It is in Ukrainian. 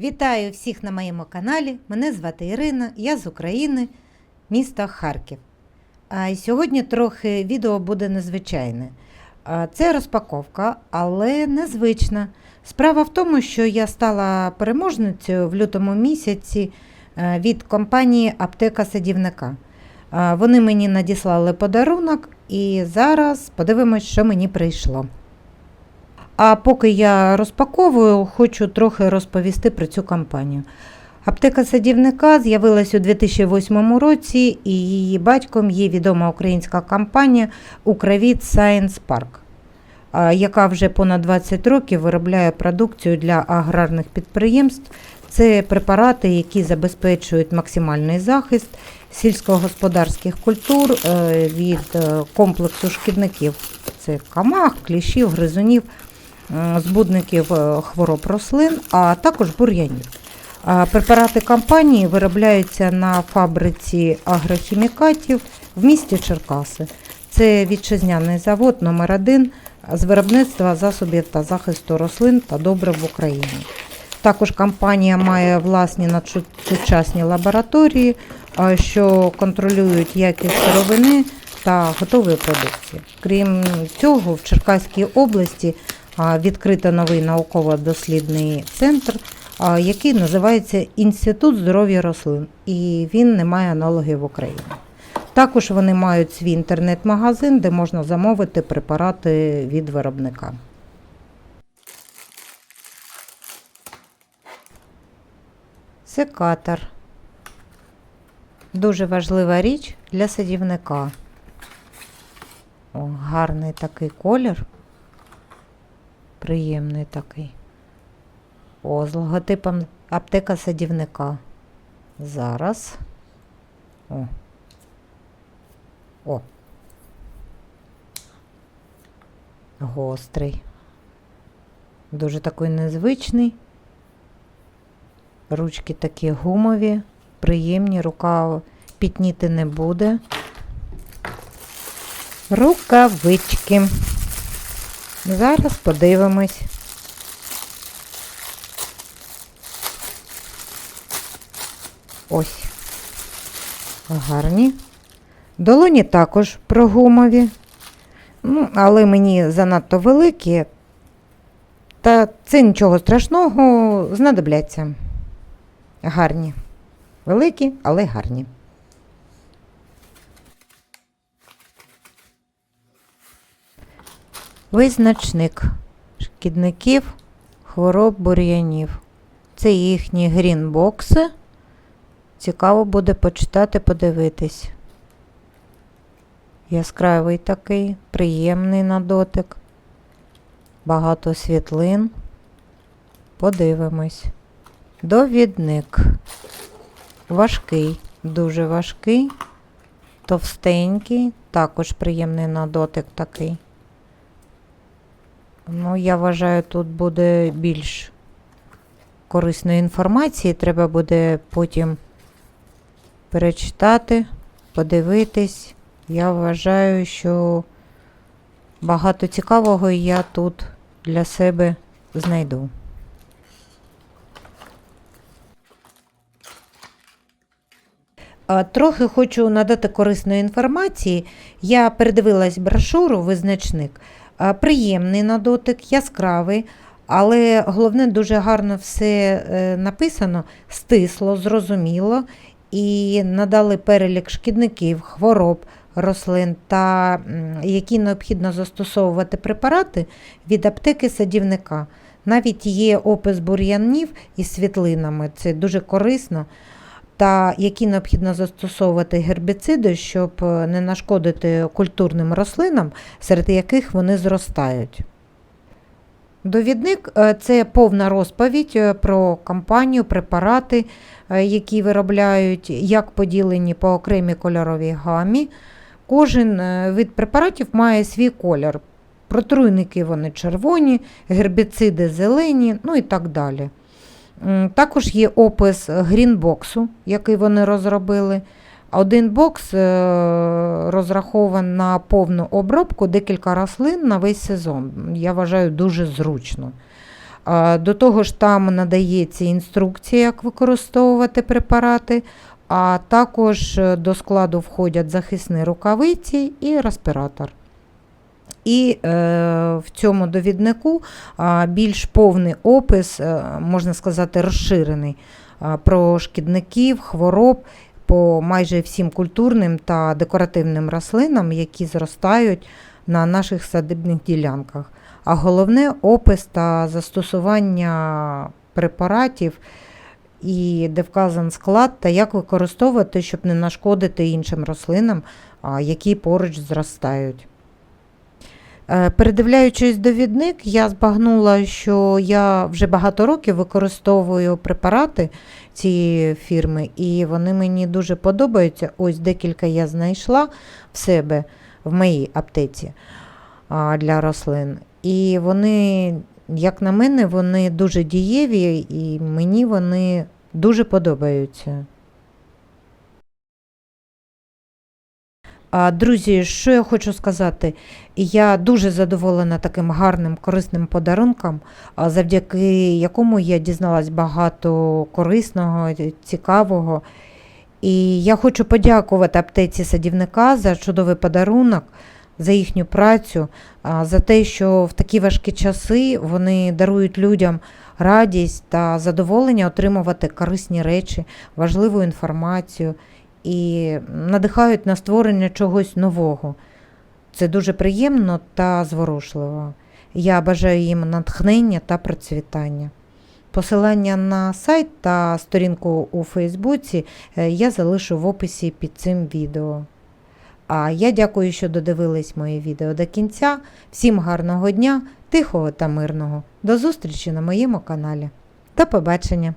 Вітаю всіх на моєму каналі. Мене звати Ірина, я з України, місто Харків. А сьогодні трохи відео буде незвичайне. Це розпаковка, але незвична. Справа в тому, що я стала переможницею в лютому місяці е, від компанії Аптека Садівника. Вони мені надіслали подарунок, і зараз подивимось, що мені прийшло. А поки я розпаковую, хочу трохи розповісти про цю кампанію. Аптека садівника з'явилась у 2008 році, і її батьком є відома українська компанія Укравіт Science Park, яка вже понад 20 років виробляє продукцію для аграрних підприємств. Це препарати, які забезпечують максимальний захист сільськогосподарських культур е, від е, комплексу шкідників. Це камах, кліщів, гризунів збудників е, хвороб рослин, а також бур'янів. Препарати компанії виробляються на фабриці агрохімікатів в місті Черкаси. Це вітчизняний завод номер 1 з виробництва засобів та захисту рослин та добрив в Україні. Також компанія має власні надсучасні лабораторії, що контролюють якість сировини та готової продукції. Крім цього, в Черкаській області відкрито новий науково-дослідний центр, який називається Інститут здоров'я рослин, і він не має аналогів в Україні. Також вони мають свій інтернет-магазин, де можна замовити препарати від виробника. Секатор. Дуже важлива річ для садівника. О, гарний такий колір. Приємний такий. О, з логотипом аптека садівника. Зараз. О. О. Гострий. Дуже такий незвичний. Ручки такі гумові, приємні, рука пітніти не буде. Рукавички. Зараз подивимось. Ось. Гарні. Долоні також прогумові. Ну, але мені занадто великі. Та це нічого страшного, знадобляться. Гарні. Великі, але гарні. Визначник шкідників, хвороб бур'янів. Це їхні грінбокси. Цікаво буде почитати, подивитись. Яскравий такий, приємний на дотик. Багато світлин. Подивимось. Довідник. Важкий, дуже важкий, товстенький, також приємний на дотик такий. Ну, я вважаю, тут буде більш корисної інформації. Треба буде потім перечитати, подивитись. Я вважаю, що багато цікавого я тут для себе знайду. Трохи хочу надати корисної інформації. Я передивилась брошуру, визначник. А, Приємний на дотик, яскравий, але головне, дуже гарно все е, написано, стисло, зрозуміло, і надали перелік шкідників, хвороб рослин та які необхідно застосовувати препарати від аптеки садівника. Навіть є опис бур'янів із світлинами, це дуже корисно та які необхідно застосовувати гербіциди, щоб е, не нашкодити культурним рослинам, серед яких вони зростають. Довідник е, це повна розповідь е, про компанію, препарати, які виробляють, як поділені по окремій кольоровій гамі. Кожен вид препаратів має свій колір. Протруйники вони червоні, гербіциди зелені, ну і так далі. Також є опис грінбоксу, який вони розробили. Один бокс е, розрахований на повну обробку декілька рослин на весь сезон. Я вважаю дуже зручно. До того ж, там надається інструкція, як використовувати препарати, а також е, до складу входять захисні рукавиці і респіратор. І е, в цьому довіднику більш повний опис, е, можна сказати, розширений про шкідників, хвороб по майже всім культурним та декоративним рослинам, які зростають на наших садибних ділянках. А головне опис та застосування препаратів, і де вказан склад та як використовувати, щоб не нашкодити іншим рослинам, які поруч зростають. Е, Передивляючись довідник, я збагнула, що я вже багато років використовую препарати цієї фірми, і вони мені дуже подобаються. Ось декілька я знайшла в себе в моїй аптеці для рослин. І вони, як на мене, вони дуже дієві, і мені вони дуже подобаються. Друзі, що я хочу сказати? Я дуже задоволена таким гарним корисним подарунком, завдяки якому я дізналась багато корисного, цікавого. І я хочу подякувати аптеці садівника за чудовий подарунок, за їхню працю, за те, що в такі важкі часи вони дарують людям радість та задоволення отримувати корисні речі, важливу інформацію і надихають на створення чогось нового. Це дуже приємно та зворушливо. Я бажаю їм натхнення та процвітання. Посилання на сайт та сторінку у Фейсбуці е, я залишу в описі під цим відео. А я дякую, що додивились моє відео до кінця. Всім гарного дня, тихого та мирного. До зустрічі на моєму каналі. До побачення!